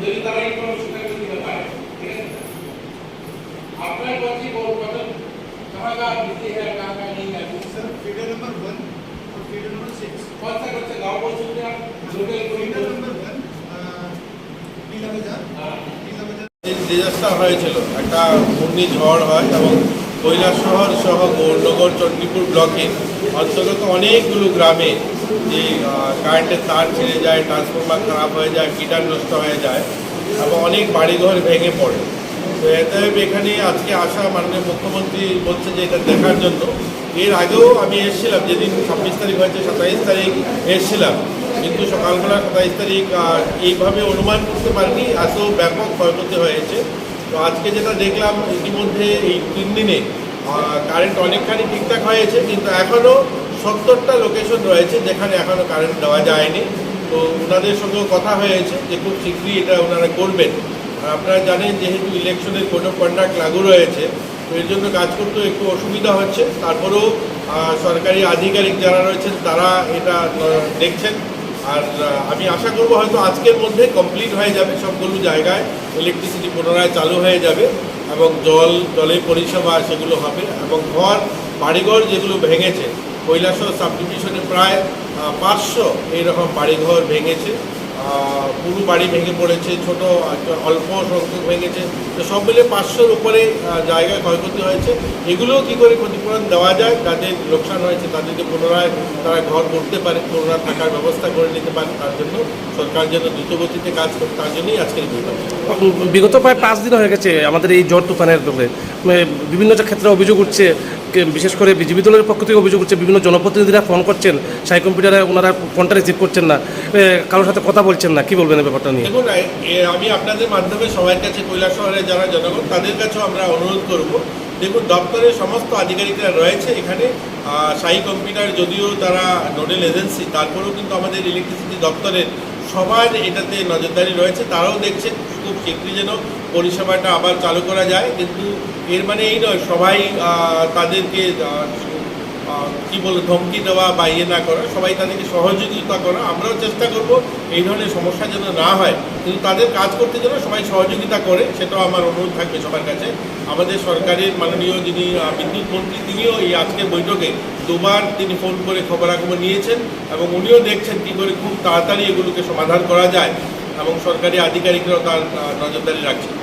যদি তারা ইনফরমেশনটা দিতে পারে ঠিক আছে আপনার কাছে बहुत पता कहाँ का बिजली है कहाँ का नहीं है सर फीडर नंबर वन और फीडर नंबर सिक्स कौन सा कौन सा गाँव बोल सकते हैं आप लोकल कोई फीडर नंबर वन नीला बाजार हाँ नीला बाजार ডিজাস্টার হয়েছিল একটা ঘূর্ণিঝড় হয় এবং কৈলাসহর সহ গৌরনগর চণ্ডীপুর ব্লকে অন্তর্গত অনেকগুলো গ্রামে যে কারেন্টের তার ছিঁড়ে যায় ট্রান্সফরমার খারাপ হয়ে যায় গিটার নষ্ট হয়ে যায় এবং অনেক বাড়িঘর ভেঙে পড়ে। তো এতে এখানে আজকে আসা মাননীয় মুখ্যমন্ত্রী বলছে যে এটা দেখার জন্য। এর আগেও আমি এসেছিলাম, যেদিন ছাব্বিশ তারিখ হয়েছে, সাতাইশ তারিখ এসেছিলাম। কিন্তু সকালবেলা সাতাইশ তারিখ এইভাবে অনুমান করতে পারিনি, এত ব্যাপক ক্ষয়ক্ষতি হয়েছে। তো আজকে যেটা দেখলাম, ইতিমধ্যে এই তিন দিনে কারেন্ট অনেকখানি ঠিকঠাক হয়েছে, কিন্তু এখনও সত্তরটা লোকেশন রয়েছে যেখানে এখনও কারেন্ট দেওয়া যায়নি। তো ওনাদের সঙ্গেও কথা হয়েছে যে খুব শীঘ্রই এটা ওনারা করবেন। আপনারা জানেন যেহেতু ইলেকশনের অফ কন্ডাক্ট লাগু রয়েছে, তো এর জন্য কাজ করতেও একটু অসুবিধা হচ্ছে। তারপরেও সরকারি আধিকারিক যারা রয়েছেন, তারা এটা দেখছেন। আর আমি আশা করব হয়তো আজকের মধ্যে কমপ্লিট হয়ে যাবে সবগুলো জায়গায়। ইলেকট্রিসিটি পুনরায় চালু হয়ে যাবে এবং জল, জলের পরিষেবা সেগুলো হবে এবং ঘর, বাড়িঘর যেগুলো ভেঙেছে কৈলাসহ সাবডিভিশনে প্রায় পাঁচশো এইরকম বাড়িঘর ভেঙেছে। পুরো বাড়ি ভেঙে পড়েছে, ছোট, অল্প সংখ্যক ভেঙেছে। তো সব মিলে পাঁচশোর উপরে জায়গায় ক্ষয়ক্ষতি হয়েছে। এগুলোও কী করে ক্ষতিপূরণ দেওয়া যায়? যাদের লোকসান হয়েছে তাদেরকে পুনরায় তারা ঘর করতে পারে, পুনরায় থাকার ব্যবস্থা করে নিতে পারে, তার জন্য সরকার যেন দ্রুতগতিতে কাজ করে তার জন্যই আজকের বিগত প্রায় পাঁচ দিন হয়ে গেছে আমাদের এই ঝড় তুফানের বিভিন্ন ক্ষেত্রে অভিযোগ উঠছে বিশেষ করে বিজেপি দলের পক্ষ থেকে অভিযোগ উঠছে, বিভিন্ন জনপ্রতিনিধিরা ফোন করছেন, সাই কম্পিউটারে ওনারা ফোনটা রিসিভ করছেন না। কারোর সাথে কথা বলছেন না, কি বলবেন ব্যাপারটা নিয়ে? দেখুন আমি আপনাদের মাধ্যমে সবার কাছে, কৈলাস শহরে যারা জনগণ, তাদের কাছেও আমরা অনুরোধ করব। দেখুন, দপ্তরের সমস্ত আধিকারিকরা রয়েছে এখানে। সাই কম্পিউটার যদিও তারা নোডেল এজেন্সি তারপরেও কিন্তু আমাদের ইলেকট্রিসিটি দপ্তরের সবার এটাতে নজরদারি রয়েছে, তারাও দেখছেন খুব শীঘ্রই যেন পরিষেবাটা আবার চালু করা যায়। কিন্তু এর মানে এই নয়, সবাই তাদেরকে কি বলে, ধমকি দেওয়া বা ইয়ে না করা, সবাই তাদেরকে সহযোগিতা করা, আমরাও চেষ্টা করব এই ধরনের সমস্যা যেন না হয়। কিন্তু তাদের কাজ করতে যেন সবাই সহযোগিতা করে, সেটাও আমার অনুরোধ থাকবে সবার কাছে। আমাদের সরকারের মাননীয় যিনি বিদ্যুৎ মন্ত্রী, তিনিও এই আজকের বৈঠকে দুবার তিনি ফোন করে খবরাখবর নিয়েছেন এবং উনিও দেখছেন কী করে খুব তাড়াতাড়ি এগুলোকে সমাধান করা যায় এবং সরকারি আধিকারিকরাও তার নজরদারি রাখছেন।